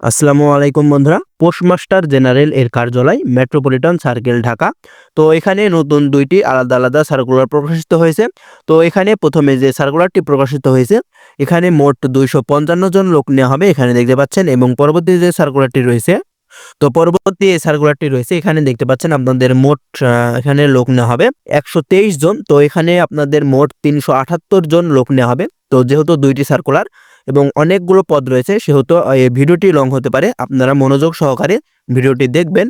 আসসালামু আলাইকুম বন্ধুরা। পোস্টমাস্টার জেনারেল এর কার্যালয়, মেট্রোপলিটন সার্কেল, ঢাকা। তো এখানে নতুন দুইটি আলাদা আলাদা সার্কুলার প্রকাশিত হয়েছে। তো এখানে প্রথমে যে সার্কুলারটি প্রকাশিত হয়েছে, এখানে মোট দুইশো পঞ্চান্ন জন লোক নেওয়া হবে এখানে দেখতে পাচ্ছেন এবং পরবর্তী যে সার্কুলারটি রয়েছে, তো পরবর্তী এই সার্কুলারটি রয়েছে, এখানে দেখতে পাচ্ছেন আপনাদের মোট এখানে লোক নেওয়া হবে একশো তেইশ জন। তো এখানে আপনাদের মোট তিনশো আটাত্তর জন লোক নেওয়া হবে। তো যেহেতু দুইটি সার্কুলার এবং অনেকগুলো পদ রয়েছে, সেহেতু এই ভিডিওটি লং হতে পারে। আপনারা মনোযোগ সহকারে ভিডিওটি দেখবেন।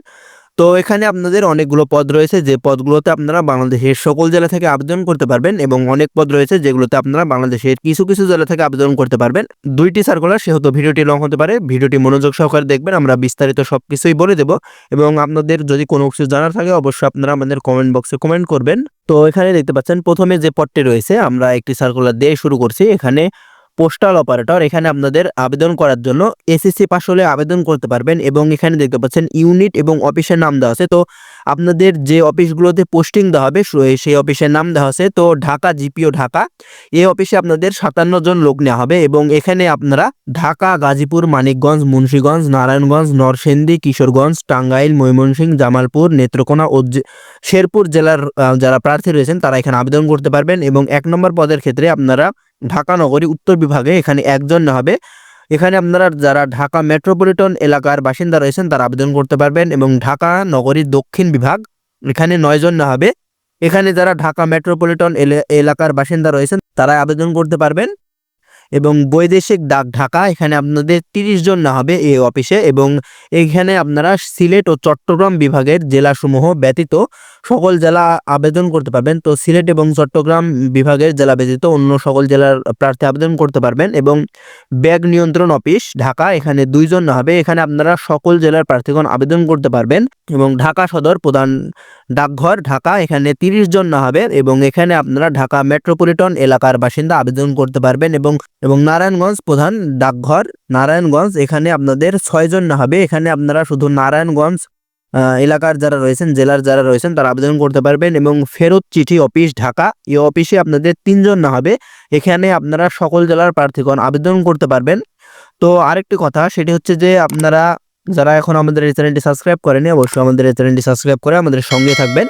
তো এখানে আপনাদের অনেকগুলো পদ রয়েছে, যে পদগুলোতে আপনারা বাংলাদেশের সকল জেলা থেকে আবেদন করতে পারবেন এবং অনেক পদ রয়েছে যেগুলোতে আপনারা বাংলাদেশের কিছু কিছু জেলা থেকে আবেদন করতে পারবেন। দুইটি সার্কুলার সেহেতু ভিডিওটি লং হতে পারে। ভিডিওটি মনোযোগ সহকারে দেখবেন, আমরা বিস্তারিত সব কিছুই বলে দেব। এবং আপনাদের যদি কোনো কিছু জানার থাকে, অবশ্যই আপনারা আমাদের কমেন্ট বক্সে কমেন্ট করবেন। তো এখানে দেখতে পাচ্ছেন, প্রথমে যে পদটি রয়েছে, আমরা একটি সার্কুলার দিয়ে শুরু করছি। এখানে পোস্টাল অপারেটর এখানে আপনাদের আবেদন করার জন্য এসএসসি পাস হলে আবেদন করতে পারবেন এবং এখানে দেখতে পাচ্ছেন ইউনিট এবং অফিসের নাম দেওয়া আছে। তো আপনাদের যে অফিসগুলোতে পোস্টিং দেওয়া হবে সেই অফিসের নাম দেওয়া আছে। তো ঢাকা জিপিও ঢাকা, এই অফিসে আপনাদের সাতান্ন জন লোক নেওয়া হবে এবং এখানে আপনারা ঢাকা, গাজীপুর, মানিকগঞ্জ, মুন্সীগঞ্জ, নারায়ণগঞ্জ, নরসিংদী, কিশোরগঞ্জ, টাঙ্গাইল ময়মনসিংহ জামালপুর, নেত্রকোনা ও শেরপুর জেলার যারা প্রার্থী রয়েছেন, তারা এখানে আবেদন করতে পারবেন এবং এক নম্বর পদের ক্ষেত্রে আপনারা ঢাকা নগরী উত্তর বিভাগে এখানে একজন না হবে। এখানে আপনারা যারা ঢাকা মেট্রোপলিটন এলাকার বাসিন্দা রয়েছেন, তারা আবেদন করতে পারবেন এবং ঢাকা নগরীর দক্ষিণ বিভাগ, এখানে নয়জন না হবে। এখানে যারা ঢাকা মেট্রোপলিটন এলে- এলাকার বাসিন্দা রয়েছেন তারা আবেদন করতে পারবেন। এবং বৈদেশিক ডাক ঢাকা, এখানে আপনাদের তিরিশ জন না হবে এই অফিসে এবং এখানে আপনারা সিলেট ও চট্টগ্রাম বিভাগের জেলাসমূহ ব্যতীত সকল জেলা আবেদন করতে পারবেন। তো সিলেট এবং চট্টগ্রাম বিভাগের জেলা ব্যতীত অন্য সকল জেলার প্রার্থী আবেদন করতে পারবেন এবং ব্যাগ নিয়ন্ত্রণ অফিস ঢাকা, এখানে দুইজন না হবে। এখানে আপনারা সকল জেলার প্রার্থীগণ আবেদন করতে পারবেন এবং ঢাকা সদর প্রধান ডাকঘর ঢাকা, এখানে তিরিশ জন না হবে এবং এখানে আপনারা ঢাকা মেট্রোপলিটন এলাকার বাসিন্দা আবেদন করতে পারবেন এবং এবং নারায়ণগঞ্জ প্রধান ডাকঘর। নারায়ণগঞ্জ, এখানে আপনাদের ছয়জন না হবে, এখানে আপনারা শুধু নারায়ণগঞ্জ এলাকার যারা রয়েছেন, জেলার যারা রয়েছেন, তারা আবেদন করতে পারবেন এবং ফেরত চিঠি অফিস ঢাকা, এই অফিসে আপনাদের তিনজন না হবে, এখানে আপনারা সকল জেলার প্রার্থীগণ আবেদন করতে পারবেন। তো আরেকটি কথা, সেটি হচ্ছে যে আপনারা যারা এখন আমাদের এই চ্যানেলটি সাবস্ক্রাইব করেনি অবশ্যই আমাদের এই চ্যানেলটি সাবস্ক্রাইব করে আমাদের সঙ্গে থাকবেন।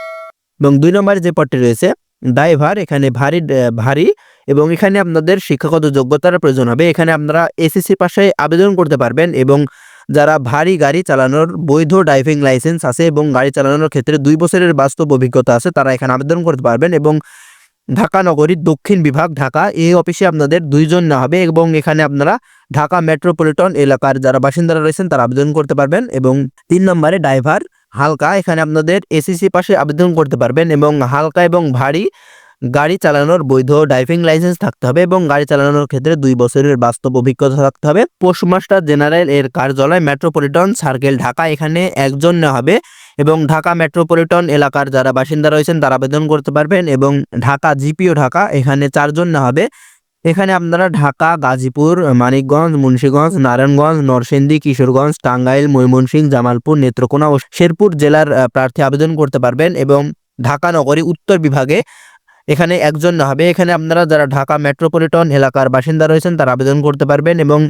এবং দুই নম্বরে যে পদটি রয়েছে ড্রাইভার এখানে ভারী ভারী এবং এখানে আপনাদের শিক্ষাগত যোগ্যতার প্রয়োজন হবে। এখানে আপনারা এসএসসি পাশে আবেদন করতে পারবেন এবং যারা ভারী গাড়ি চালানোর বৈধ ড্রাইভিং লাইসেন্স আছে এবং গাড়ি চালানোর ক্ষেত্রে দুই বছরের বাস্তব অভিজ্ঞতা আছে, তারা এখানে আবেদন করতে পারবেন এবং ঢাকা নগরীর দক্ষিণ বিভাগ, ঢাকা, এই অফিসে আপনাদের দুইজন না হবে এবং এখানে আপনারা ঢাকা মেট্রোপলিটন এলাকার যারা বাসিন্দারা রয়েছেন তারা আবেদন করতে পারবেন এবং তিন নম্বরে ড্রাইভার হালকা, এখানে আপনাদের এসিসি পাশে আবেদন করতে পারবেন এবং হালকা এবং ভারী গাড়ি চালানোর বৈধ ড্রাইভিং লাইসেন্স থাকতে হবে এবং গাড়ি চালানোর ক্ষেত্রে দুই বছরের বাস্তব অভিজ্ঞতা থাকতে হবে। পোস্টমাস্টার জেনারেল এর কার্যালয় মেট্রোপলিটন, সার্কেল, ঢাকা। এখানে একজন হবে এবং ঢাকা মেট্রোপলিটন এলাকার যারা বাসিন্দা রয়েছেন তারা আবেদন করতে পারবেন এবং ঢাকা, জিপিও ঢাকা, এখানে চারজন হবে। এখানে আপনারা ঢাকা, গাজীপুর, মানিকগঞ্জ, মুন্সীগঞ্জ, নারায়ণগঞ্জ, নরসিংদী, কিশোরগঞ্জ, টাঙ্গাইল, ময়মনসিংহ, জামালপুর, নেত্রকোনা ও শেরপুর জেলার প্রার্থী আবেদন করতে পারবেন এবং ঢাকা নগরী উত্তর বিভাগে এখানে একজন হবে। এখানে আপনারা যারা ঢাকা মেট্রোপলিটন এলাকার বাসিন্দা রয়েছেন, তারা আবেদন করতে পারবেন এবং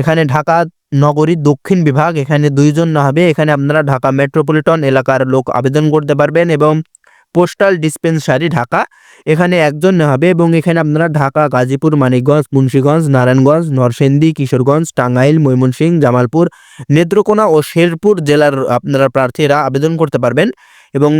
এখানে ঢাকা নগরীর দক্ষিণ বিভাগ, এখানে দুইজন না হবে। এখানে আপনারা ঢাকা মেট্রোপলিটন এলাকার লোক আবেদন করতে পারবেন এবং পোস্টাল ডিসপেন্সারি ঢাকা। এখানে একজন হবে এবং এখানে আপনারা ঢাকা, গাজীপুর, মানিকগঞ্জ, মুন্সীগঞ্জ, নারায়ণগঞ্জ, নরসিংদী, কিশোরগঞ্জ, টাঙ্গাইল, ময়মনসিংহ, জামালপুর, নেত্রকোনা ও শেরপুর জেলার আপনারা প্রার্থীরা আবেদন করতে পারবেন। এবং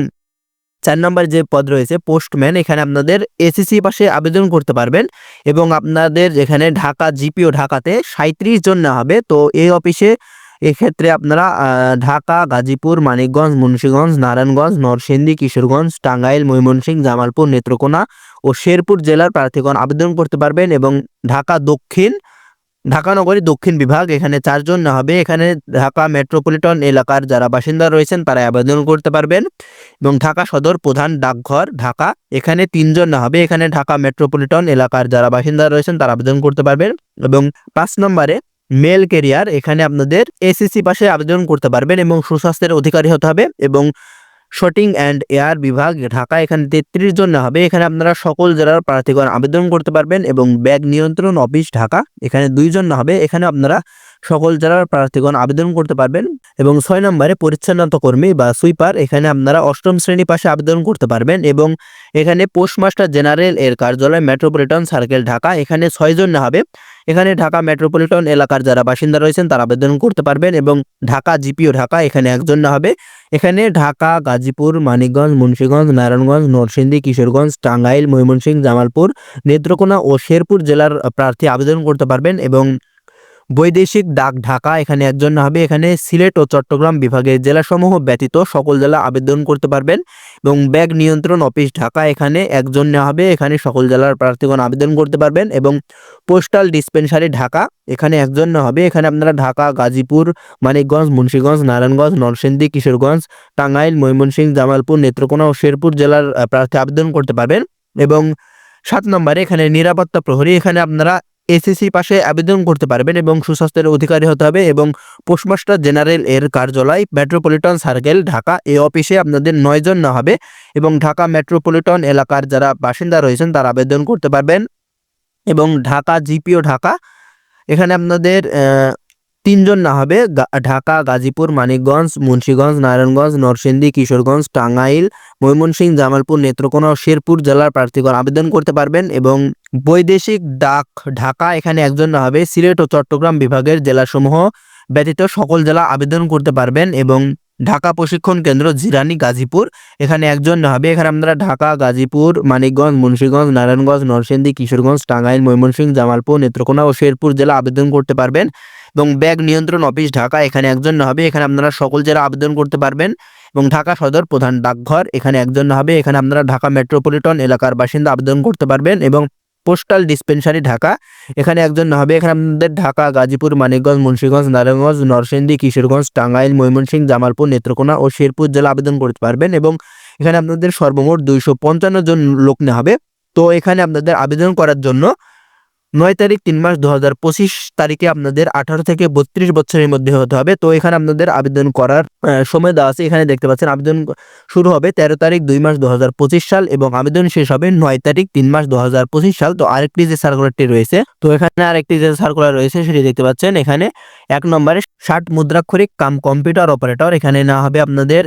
চার নম্বর যে পদ রয়েছে, পোস্টম্যান, এখানে আপনাদের এসএসসি পাশে আবেদন করতে পারবেন। এবং আপনাদের যেখানে ঢাকা, জিপিও ঢাকাতে সাঁত্রিশ জন না হবে তো এই অফিসে এক্ষেত্রে আপনারা ঢাকা, গাজীপুর, মানিকগঞ্জ, মুন্সীগঞ্জ, নারায়ণগঞ্জ, নরসিংদী, কিশোরগঞ্জ, টাঙ্গাইল, ময়মনসিংহ, জামালপুর, নেত্রকোনা ও শেরপুর জেলার প্রার্থীগণ আবেদন করতে পারবেন এবং ঢাকা দক্ষিণ, ঢাকা নগরী দক্ষিণ বিভাগ, এখানে চারজন না হবে, এখানে ঢাকা মেট্রোপলিটন এলাকার যারা বাসিন্দা রয়েছেন তারা আবেদন করতে পারবেন এবং ঢাকা সদর প্রধান ডাকঘর, ঢাকা, এখানে তিনজন না হবে, এখানে ঢাকা মেট্রোপলিটন এলাকার যারা বাসিন্দা রয়েছেন তারা আবেদন করতে পারবেন এবং পাঁচ নম্বরে মেল কেরিয়ার এখানে আপনাদের এসএসসি পাশে আবেদন করতে পারবেন এবং সুস্বাস্থ্যের অধিকারী হতে হবে এবং শটিং অ্যান্ড এয়ার বিভাগ ঢাকা, এখানে তেত্রিশ জন নেওয়া হবে। এখানে আপনারা সকল জেলার প্রার্থীগণ আবেদন করতে পারবেন এবং ব্যাগ নিয়ন্ত্রণ অফিস ঢাকা, এখানে দুইজন নেওয়া হবে। এখানে আপনারা সকল জেলার প্রার্থীগণ আবেদন করতে পারবেন এবং ছয় নম্বরে পরিচ্ছন্নতা কর্মী বা সুইপার, এখানে আপনারা অষ্টম শ্রেণি পাশে আবেদন করতে পারবেন এবং এখানে পোস্টমাস্টার জেনারেল এর কার্যালয় মেট্রোপলিটন সার্কেল ঢাকা, এখানে ছয়জন নেওয়া হবে। এখানে ঢাকা মেট্রোপলিটন এলাকার যারা বাসিন্দা রয়েছেন, তারা আবেদন করতে পারবেন এবং ঢাকা, জিপিও ঢাকা, এখানে একজন না হবে। এখানে ঢাকা, গাজীপুর, মানিকগঞ্জ, মুন্সীগঞ্জ, নারায়ণগঞ্জ, নরসিংদী, কিশোরগঞ্জ, টাঙ্গাইল, ময়মনসিংহ, জামালপুর, নেত্রকোনা ও শেরপুর জেলার প্রার্থী আবেদন করতে পারবেন এবং বৈদেশিক ডাক ঢাকা, এখানে একজন হবে। এখানে সিলেট ও চট্টগ্রাম বিভাগের জেলাসমূহ ব্যতীত সকল জেলা আবেদন করতে পারবেন এবং ব্যাগ নিয়ন্ত্রণ অফিস ঢাকা, এখানে একজন নেওয়া হবে। এখানে সকল জেলার প্রার্থীগণ আবেদন করতে পারবেন এবং পোস্টাল ডিসপেন্সারি ঢাকা, এখানে একজন হবে। এখানে আপনারা ঢাকা, গাজীপুর, মানিকগঞ্জ, মুন্সীগঞ্জ, নারায়ণগঞ্জ, নরসিংদী, কিশোরগঞ্জ, টাঙ্গাইল, ময়মনসিংহ, জামালপুর, নেত্রকোনা ও শেরপুর জেলার প্রার্থী আবেদন করতে পারবেন। এবং সাত নম্বরে এখানে নিরাপত্তা প্রহরী, এখানে আপনারা এসএসসি পাশে আবেদন করতে পারবেন এবং সুস্বাস্থ্যের অধিকারী হতে হবে এবং পোস্টমাস্টার জেনারেল এর কার্যালয় মেট্রোপলিটন সার্কেল, ঢাকা। এ অফিসে আপনাদের নয়জন না হবে এবং ঢাকা মেট্রোপলিটন এলাকার যারা বাসিন্দা রয়েছেন তারা আবেদন করতে পারবেন। এবং ঢাকা জিপিও ঢাকা। এখানে আপনাদের তিনজন না হবে ঢাকা, গাজীপুর, মানিকগঞ্জ, মুন্সীগঞ্জ, নারায়ণগঞ্জ, নরসিংদী, কিশোরগঞ্জ, টাঙ্গাইল ময়মনসিংহ জামালপুর, নেত্রকোনা ও শেরপুর জেলার প্রার্থীগণ আবেদন করতে পারবেন এবং বৈদেশিক ডাক ঢাকা এখানে একজন না হবে, সিলেট ও চট্টগ্রাম বিভাগের জেলাসমূহ ব্যতীত সকল জেলা আবেদন করতে পারবেন এবং ঢাকা প্রশিক্ষণ কেন্দ্র, জিরানি, গাজীপুর। এখানে একজন হবে, এখানে আমরা ঢাকা, গাজীপুর, মানিকগঞ্জ, মুন্সিগঞ্জ, নারায়ণগঞ্জ, নরসিংদী, কিশোরগঞ্জ, টাঙ্গাইল, ময়মনসিংহ, জামালপুর, নেত্রকোনা ও শেরপুর জেলা আবেদন করতে পারবেন। এবং ব্যাগ নিয়ন্ত্রণ অফিস ঢাকা, এখানে একজন হবে, এখানে আপনারা সকল জেলা আবেদন করতে পারবেন। এবং ঢাকা সদর প্রধান ডাকঘর, এখানে একজন হবে, এখানে আপনারা ঢাকা মেট্রোপলিটন এলাকার বাসিন্দা আবেদন করতে পারবেন। এবং পোস্টাল ডিসপেন্সারি ঢাকা। এখানে একজন হবে এখানে আমাদের ঢাকা, গাজীপুর, মানিকগঞ্জ, মুন্সীগঞ্জ, নারায়ণগঞ্জ, নরসিংদী, কিশোরগঞ্জ, টাঙ্গাইল, ময়মনসিংহ, জামালপুর, নেত্রকোনা ও শেরপুর জেলা আবেদন করতে পারবেন এবং এখানে আপনাদের সর্বমোট দুইশো পঞ্চান্ন জন লোক নেওয়া হবে। তো এখানে আপনাদের আবেদন করার জন্য নয় তারিখ তিন মাস দু পঁচিশ তারিখে আপনাদের আঠারো থেকে বত্রিশ বছরের মধ্যে হতে হবে। তো এখানে আপনাদের আবেদন করার সময় দেওয়া আছে। এখানে দেখতে পাচ্ছেন, আবেদন শুরু হবে তেরো তারিখ দুই মাস দু পঁচিশ সাল এবং আবেদন শেষ হবে নয় তারিখ তিন মাস দু পঁচিশ সাল। তো আরেকটি যে সার্কুলারটি রয়েছে, তো এখানে আরেকটি যে সার্কুলার রয়েছে সেটি দেখতে পাচ্ছেন। এখানে এক নম্বরে ষাট মুদ্রাক্ষরিক কাম কম্পিউটার অপারেটর, এখানে না হবে আপনাদের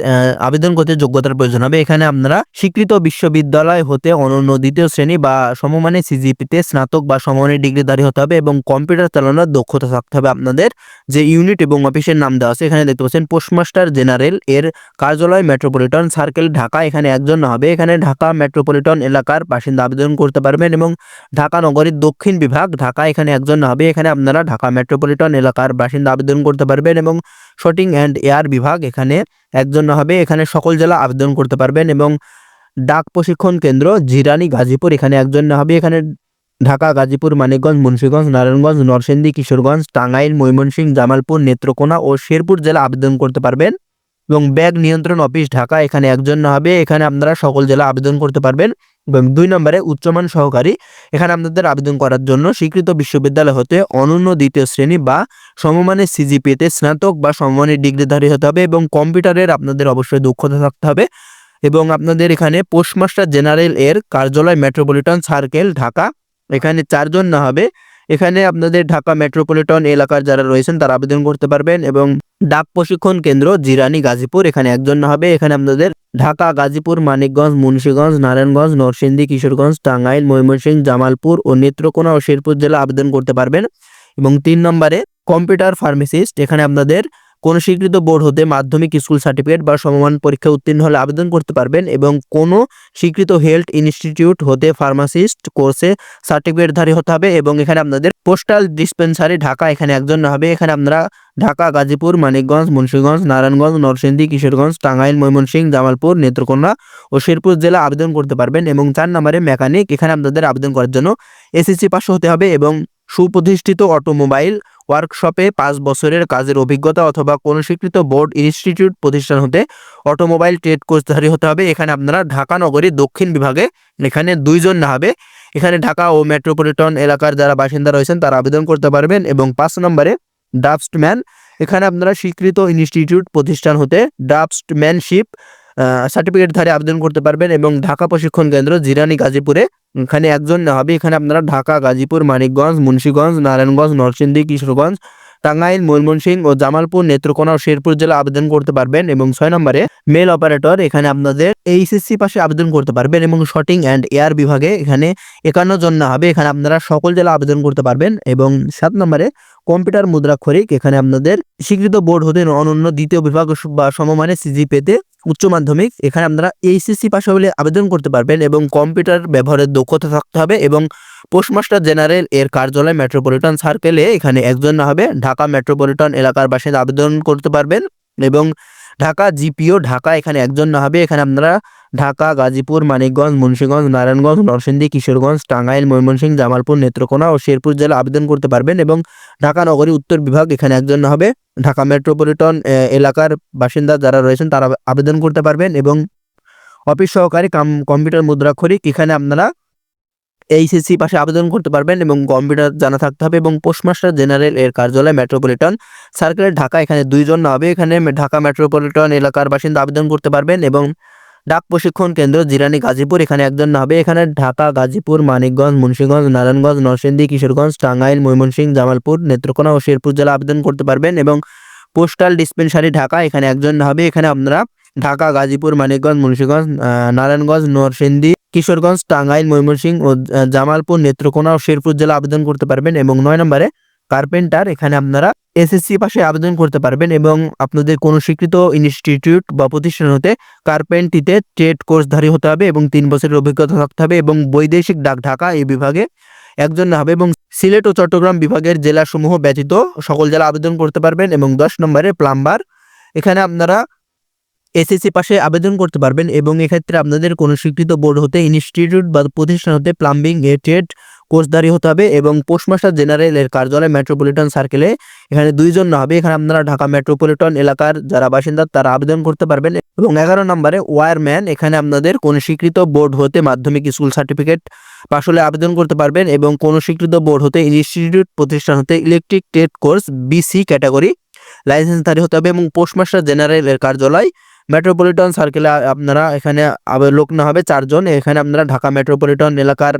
আবেদন করতে যোগ্যতার প্রয়োজন হবে। এখানে আপনারা স্বীকৃত বিশ্ববিদ্যালয় হতে অনন্য দ্বিতীয় শ্রেণি বা সমমানের সিজিপিতে স্নাতক বা সমমানের ডিগ্রিধারী হতে হবে এবং কম্পিউটার চালানোর দক্ষতা থাকতে হবে আপনাদের। যে ইউনিট এবং অফিসের নাম দেওয়া আছে, এখানে দেখতে পাচ্ছেন পোস্টমাস্টার জেনারেল এর কার্যালয় মেট্রোপলিটন সার্কেল ঢাকা। এখানে একজন হবে। এখানে ঢাকা মেট্রোপলিটন এলাকার বাসিন্দা আবেদন করতে পারবেন এবং ঢাকা নগরীর দক্ষিণ বিভাগ ঢাকা এখানে একজন হবে। এখানে আপনারা ঢাকা মেট্রোপলিটন এলাকার বাসিন্দা আবেদন করতে পারবেন এবং শটিং অ্যান্ড এয়ার বিভাগ এখানে একজন হবে। এখানে সকল জেলা আবেদন করতে পারবেন এবং ডাক প্রশিক্ষণ কেন্দ্র, জিরানি, গাজীপুর এখানে একজন হবে। এখানে ঢাকা, গাজীপুর, মানিকগঞ্জ, মুন্সিগঞ্জ, নারায়ণগঞ্জ, নরসিংদী, কিশোরগঞ্জ, টাঙ্গাইল, ময়মনসিংহ, জামালপুর, নেত্রকোনা ও শেরপুর জেলা আবেদন করতে পারবেন এবং ব্যাগ নিয়ন্ত্রণ অফিস ঢাকা। এখানে একজন হবে, এখানে আপনারা সকল জেলা আবেদন করতে পারবেন এবং দুই নম্বরে উচ্চমান সহকারী। এখানে আপনাদের আবেদন করার জন্য স্বীকৃত বিশ্ববিদ্যালয় হতে অনন্য দ্বিতীয় শ্রেণি বা সমমানের সিজিপিএতে স্নাতক বা সমমানের ডিগ্রিধারী হতে হবে এবং কম্পিউটারের আপনাদের অবশ্যই দক্ষতা থাকতে হবে এবং আপনাদের এখানে পোস্টমাস্টার জেনারেল এর কার্যালয় মেট্রোপলিটন সার্কেল, ঢাকা। এখানে চারজন না হবে। এখানে আপনাদের ঢাকা মেট্রোপলিটন এলাকার যারা রয়েছেন, তারা আবেদন করতে পারবেন এবং ডাক প্রশিক্ষণ কেন্দ্র জিরানি, গাজীপুর, এখানে একজন না হবে। এখানে আপনাদের ঢাকা, গাজীপুর, মানিকগঞ্জ, মুন্সীগঞ্জ, নারায়ণগঞ্জ, নরসিংদী, কিশোরগঞ্জ, টাঙ্গাইল, ময়মনসিংহ, জামালপুর ও নেত্রকোনা ও শেরপুর জেলা আবেদন করতে পারবেন। এবং তিন নম্বরে কম্পিউটার ফার্মাসিস্ট, এখানে আপনাদের কোন স্বীকৃত বোর্ড হতে মাধ্যমিক স্কুল সার্টিফিকেট বা সমমান পরীক্ষা উত্তীর্ণ হলে আবেদন করতে পারবেন এবং কোনো স্বীকৃত হেলথ ইনস্টিটিউট হতে ফার্মাসিস্ট কোর্সে সার্টিফিকেটধারী হতে হবে এবং এখানে আপনাদের পোস্টাল ডিসপেন্সারি ঢাকা এখানে একজন হবে। এখানে আপনারা ঢাকা, গাজীপুর, মানিকগঞ্জ, মুন্সিগঞ্জ, নারায়ণগঞ্জ, নরসিংদী, কিশোরগঞ্জ, টাঙ্গাইল, ময়মনসিংহ, জামালপুর, নেত্রকোনা ও শেরপুর জেলা আবেদন করতে পারবেন এবং চার নম্বরে মেকানিক। এখানে আপনাদের আবেদন করার জন্য এসএসসি পাস হতে হবে এবং সুপ্রতিষ্ঠিত অটোমোবাইল ওয়ার্কশপে পাঁচ বছরের কাজের অভিজ্ঞতা অথবা কোনো স্বীকৃত বোর্ড ইনস্টিটিউট প্রতিষ্ঠান হতে অটোমোবাইল ট্রেড কোর্সধারী হতে হবে। এখানে আপনারা ঢাকা নগরী দক্ষিণ বিভাগে, এখানে দুইজন না হবে। এখানে ঢাকা ও মেট্রোপলিটন এলাকার যারা বাসিন্দা রয়েছেন, তারা আবেদন করতে পারবেন এবং পাঁচ নম্বরে ড্রাফটসম্যান এখানে আপনারা স্বীকৃত ইনস্টিটিউট প্রতিষ্ঠান হতে ড্রাফটসম্যানশিপ সার্টিফিকেটধারী আবেদন করতে পারবেন এবং ঢাকা প্রশিক্ষণ কেন্দ্র জিরানি গাজীপুরে। এখানে একজন না হবে এখানে আপনারা ঢাকা, গাজীপুর, মানিকগঞ্জ, মুন্সীগঞ্জ, নারায়ণগঞ্জ, নরসিংদী, কিশোরগঞ্জ, টাঙ্গাইল, ময়মনসিংহ ও জামালপুর, নেত্রকোনা ও শেরপুর জেলা আবেদন করতে পারবেন এবং ছয় নম্বরে মেল অপারেটর এখানে আপনাদের এইচএসসি পাশে আবেদন করতে পারবেন এবং শটিং অ্যান্ড এয়ার বিভাগে এখানে একান্ন জন না হবে এখানে আপনারা সকল জেলা আবেদন করতে পারবেন এবং সাত নম্বরে কম্পিউটার মুদ্রাক্ষরিক এখানে আপনাদের স্বীকৃত বোর্ড হতে অনন্য দ্বিতীয় বিভাগ বা সমমানে সিজি পেতে উচ্চ মাধ্যমিক, এখানে আপনারা এইচএসসি পাশ হলে আবেদন করতে পারবেন এবং কম্পিউটার ব্যবহারের দক্ষতা থাকতে হবে এবং পোস্টমাস্টার জেনারেল এর কার্যালয় মেট্রোপলিটন সার্কেলে এখানে একজন না হবে, ঢাকা মেট্রোপলিটন এলাকার বাসিন্দা আবেদন করতে পারবেন এবং ঢাকা জিপিও ঢাকা এখানে একজন না হবে, এখানে আপনারা ঢাকা, গাজীপুর, মানিকগঞ্জ, মুন্সিগঞ্জ, নারায়ণগঞ্জ, নরসিংদী, কিশোরগঞ্জ, টাঙ্গাইল, ময়মনসিংহ, জামালপুর, নেত্রকোনা ও শেরপুর জেলা আবেদন করতে পারবেন এবং ঢাকা নগরী উত্তর বিভাগ এখানে একজন হবে। ঢাকা মেট্রোপলিটন এলাকার বাসিন্দা যারা রয়েছেন তারা আবেদন করতে পারবেন এবং অফিস সহকারী কাম, কম্পিউটার মুদ্রাক্ষরিক এখানে আপনারা এইচএসসি পাশে আবেদন করতে পারবেন এবং কম্পিউটার জানা থাকতে হবে এবং পোস্টমাস্টার জেনারেল এর কার্যালয় মেট্রোপলিটন সার্কেলের ঢাকা এখানে দুইজন হবে। এখানে ঢাকা মেট্রোপলিটন এলাকার বাসিন্দা আবেদন করতে পারবেন এবং ডাক প্রশিক্ষণ কেন্দ্র জিরানি গাজীপুর। এখানে একজন হবে এখানে ঢাকা, গাজীপুর, মানিকগঞ্জ, মুন্সিগঞ্জ, নারায়ণগঞ্জ, নরসিংদী, কিশোরগঞ্জ, টাঙ্গাইল, ময়মনসিংহ, জামালপুর, নেত্রকোনা ও শেরপুর জেলা আবেদন করতে পারবেন এবং পোস্টাল ডিসপেন্সারি ঢাকা। এখানে একজন হবে এখানে আপনারা ঢাকা, গাজীপুর, মানিকগঞ্জ, মুন্সিগঞ্জ নারায়ণগঞ্জ, নরসিংদী, কিশোরগঞ্জ, টাঙ্গাইল, ময়মনসিংহ ও জামালপুর, নেত্রকোনা ও শেরপুর জেলা আবেদন করতে পারবেন এবং নয় নম্বরে কার্পেন্টার, এখানে আপনারা এসএসসি পাশে আবেদন করতে পারবেন এবং আপনাদের কোনো স্বীকৃত ইনস্টিটিউট বা প্রতিষ্ঠান হতে কার্পেন্টিতে ট্রেড কোর্সধারী হতে হবে এবং তিন বছরের অভিজ্ঞতা থাকতে হবে এবং বৈদেশিক ডাক ঢাকা এই বিভাগে একজন হবে এবং সিলেট ও চট্টগ্রাম বিভাগের জেলাসমূহ ব্যতীত সকল জেলা আবেদন করতে পারবেন এবং দশ নম্বরে প্লাম্বার। এখানে আপনারা এসএসসি পাশে আবেদন করতে পারবেন এবং এক্ষেত্রে আপনাদের কোনো স্বীকৃত বোর্ড হতে ইনস্টিটিউট বা প্রতিষ্ঠান হতে প্লাম্বিং এ ট্রেড কোর্সধারী হতে হবে এবং পোস্টমাস্টার জেনারেল এর কার্যালয় মেট্রোপলিটন সার্কেলে এখানে দুইজন হবে। এখানে আপনারা ঢাকা মেট্রোপলিটন এলাকার যারা বাসিন্দা, তারা আবেদন করতে পারবেন এবং এগারো নম্বরে ওয়ারম্যান, এখানে আপনাদের কোনো স্বীকৃত বোর্ড হতে মাধ্যমিক স্কুল সার্টিফিকেট পাশ হলে আবেদন করতে পারবেন এবং কোনো স্বীকৃত বোর্ড হতে ইনস্টিটিউট প্রতিষ্ঠান হতে electric trade course BC category লাইসেন্সধারী হতে হবে এবং পোস্টমাস্টার জেনারেল এর কার্যালয় মেট্রোপলিটন সার্কেলে আপনারা এখানে লোক না হবে চারজন। এখানে আপনারা ঢাকা মেট্রোপলিটন এলাকার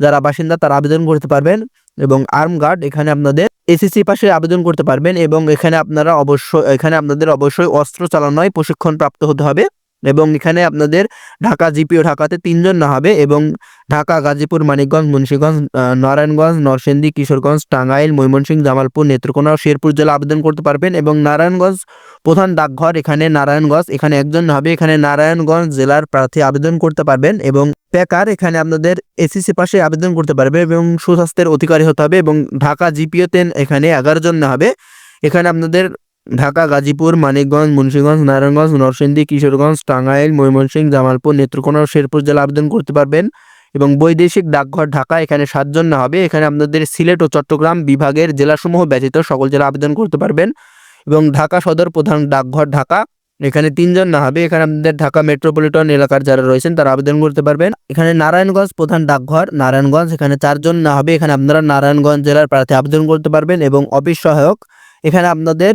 যারা বাসিন্দা, তারা আবেদন করতে পারবেন এবং আর্ম গার্ড এখানে আপনাদের এসএসসি পাশে আবেদন করতে পারবেন এবং এখানে আপনারা অবশ্যই, এখানে আপনাদের অবশ্যই অস্ত্র চালানোয় প্রশিক্ষণ প্রাপ্ত হতে হবে। এবং এখানে আপনাদের ঢাকা জিপিও ঢাকাতে তিনজন না হবে এবং ঢাকা, গাজীপুর, মানিকগঞ্জ, মুন্সীগঞ্জ নারায়ণগঞ্জ, নরসিংদী, কিশোরগঞ্জ, টাঙ্গাইল, ময়মনসিংহ, জামালপুর, নেত্রকোনা, শেরপুর জেলা আবেদন করতে পারবেন এবং নারায়ণগঞ্জ প্রধান ডাকঘর এখানে নারায়ণগঞ্জ, এখানে একজন হবে এখানে নারায়ণগঞ্জ জেলার প্রার্থী আবেদন করতে পারবেন এবং পেকার এখানে আপনাদের এসিসি পাশে আবেদন করতে পারবে এবং সুস্বাস্থ্যের অধিকারী হতে হবে এবং ঢাকা জিপিওতে এখানে এগারো জন হবে এখানে আপনাদের ঢাকা, গাজীপুর, মানিকগঞ্জ, মুন্সিগঞ্জ, নারায়ণগঞ্জ, নরসিংদী, কিশোরগঞ্জ, টাঙ্গাইল, ময়মনসিংহ, জামালপুর, নেত্রকোনা শেরপুর জেলা আবেদন করতে পারবেন। এবং বৈদেশিক ডাকঘর ঢাকা, এখানে সাতজন না হবে। এখানে আপনাদের সিলেট ও চট্টগ্রাম বিভাগের জেলাসমূহ ব্যতীত সকল জেলা আবেদন করতে পারবেন। এবং ঢাকা সদর প্রধান ডাকঘর ঢাকা, এখানে তিনজন না হবে। এখানে আপনাদের ঢাকা মেট্রোপলিটন এলাকার যারা রয়েছেন, তারা আবেদন করতে পারবেন। এখানে নারায়ণগঞ্জ প্রধান ডাকঘর, নারায়ণগঞ্জ, এখানে চারজন না হবে। এখানে আপনারা নারায়ণগঞ্জ জেলার প্রার্থী আবেদন করতে পারবেন এবং অফিস সহায়ক। এখানে আপনাদের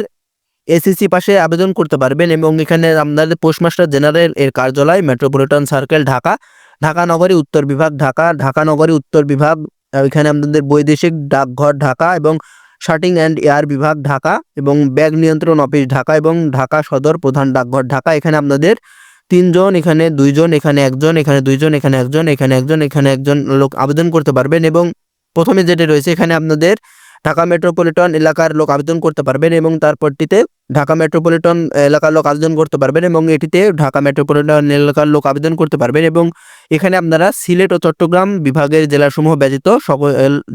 এসিসি পাশে আবেদন করতে পারবেন এবং এখানে আপনাদের পোস্টমাস্টার জেনারেল এর কার্যালয় মেট্রোপলিটন সার্কেল ঢাকা। ঢাকা নগরী উত্তর বিভাগ, ঢাকা। ঢাকা নগরী উত্তর বিভাগ এখানে আপনাদের বৈদেশিক ডাকঘর ঢাকা এবং শার্টিং অ্যান্ড এয়ার বিভাগ ঢাকা এবং ব্যাগ নিয়ন্ত্রণ অফিস ঢাকা এবং ঢাকা সদর প্রধান ডাকঘর ঢাকা। এখানে আপনাদের তিনজন, এখানে দুইজন, এখানে একজন, এখানে দুইজন, এখানে একজন এখানে একজন এখানে একজন লোক আবেদন করতে পারবেন এবং প্রথমে যেটা রয়েছে, এখানে আপনাদের ঢাকা মেট্রোপলিটন এলাকার লোক আবেদন করতে পারবেন এবং তারপরটিতে ঢাকা মেট্রোপলিটন এলাকার লোক আবেদন করতে পারবেন এবং এটিতে ঢাকা মেট্রোপলিটন এলাকার লোক আবেদন করতে পারবেন এবং এখানে আপনারা সিলেট ও চট্টগ্রাম বিভাগের জেলাসমূহ ব্যতীত সকল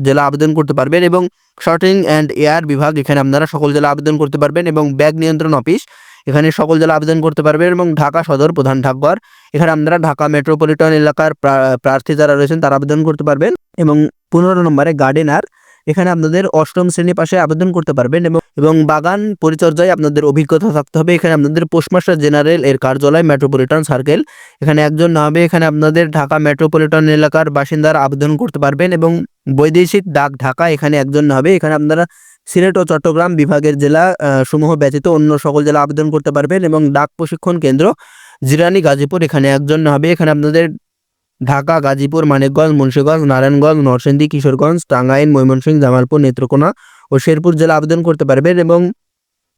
জেলা আবেদন করতে পারবেন এবং শর্টিং অ্যান্ড এয়ার বিভাগ, এখানে আপনারা সকল জেলা আবেদন করতে পারবেন এবং ব্যাগ নিয়ন্ত্রণ অফিস, এখানে সকল জেলা আবেদন করতে পারবেন এবং ঢাকা সদর প্রধান ডাকঘর এখানে আপনারা ঢাকা মেট্রোপলিটন এলাকার প্রা- প্রার্থী যারা রয়েছেন তারা আবেদন করতে পারবেন এবং পনেরো নম্বরে গার্ডেনার এখানে আপনাদের অষ্টম শ্রেণি পাশে আবেদন করতে পারবেন এবং এবং বাগান পরিচর্যায় আপনাদের অভিজ্ঞতা থাকতে হবে। এখানে আপনাদের পোস্টমাস্টার জেনারেল এর কার্যালয় মেট্রোপলিটন সার্কেল। এখানে একজন না হবে এখানে আপনাদের ঢাকা মেট্রোপলিটন এলাকার বাসিন্দারা আবেদন করতে পারবেন এবং বৈদেশিক ডাক ঢাকা এখানে একজন না হবে এখানে আপনারা সিলেট ও চট্টগ্রাম বিভাগের জেলা সমূহ ব্যতীত অন্য সকল জেলা আবেদন করতে পারবেন এবং ডাক প্রশিক্ষণ কেন্দ্র জিরানি গাজীপুর এখানে একজন হবে এখানে আপনাদের ঢাকা, গাজীপুর, মানিকগঞ্জ, মুন্সীগঞ্জ, নারায়ণগঞ্জ, নরসিংদী, কিশোরগঞ্জ টাঙ্গাইন ময়মনসিংহ, জামালপুর, নেত্রকোনা ও শেরপুর জেলা আবেদন করতে পারবেন এবং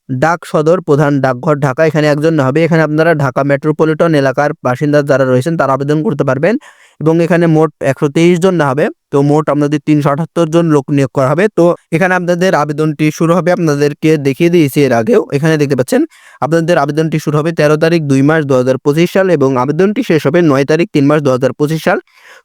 ডাক সদর প্রধান ডাকঘর ঢাকা। এখানে একজন হবে এখানে আপনারা ঢাকা মেট্রোপলিটন এলাকার বাসিন্দা যারা রয়েছেন তারা আবেদন করতে পারবেন। এবং এখানে মোট একশো তেইশ জন না হবে। তো মোট আপনাদের তিনশো আটাত্তর জন লোক নিয়োগ করা হবে। তো এখানে আপনাদের আবেদনটি শুরু হবে আপনাদেরকে দেখিয়ে দিয়েছি এর আগেও। এখানে দেখতে পাচ্ছেন, আপনাদের আবেদনটি শুরু হবে তেরো তারিখ দুই মাস দু হাজার পঁচিশ সাল এবং আবেদনটি শেষ হবে নয় তারিখ তিন মাস দু হাজার পঁচিশ সাল।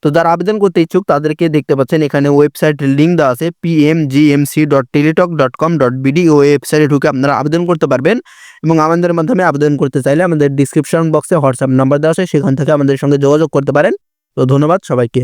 তো যারা আবেদন করতে ইচ্ছুক তাদেরকে দেখতে পাচ্ছেন, এখানে ওয়েবসাইট লিঙ্ক দেওয়া আছে PMGMC dot Teletalk dot com dot BD ওয়েবসাইটে ঢুকে আপনারা আবেদন করতে পারবেন এবং আমাদের মাধ্যমে আবেদন করতে চাইলে আমাদের ডিসক্রিপশন বক্সে হোয়াটসঅ্যাপ নাম্বার দেওয়া আছে, সেখান থেকে আমাদের সঙ্গে যোগাযোগ করতে পারেন। তো ধন্যবাদ সবাইকে।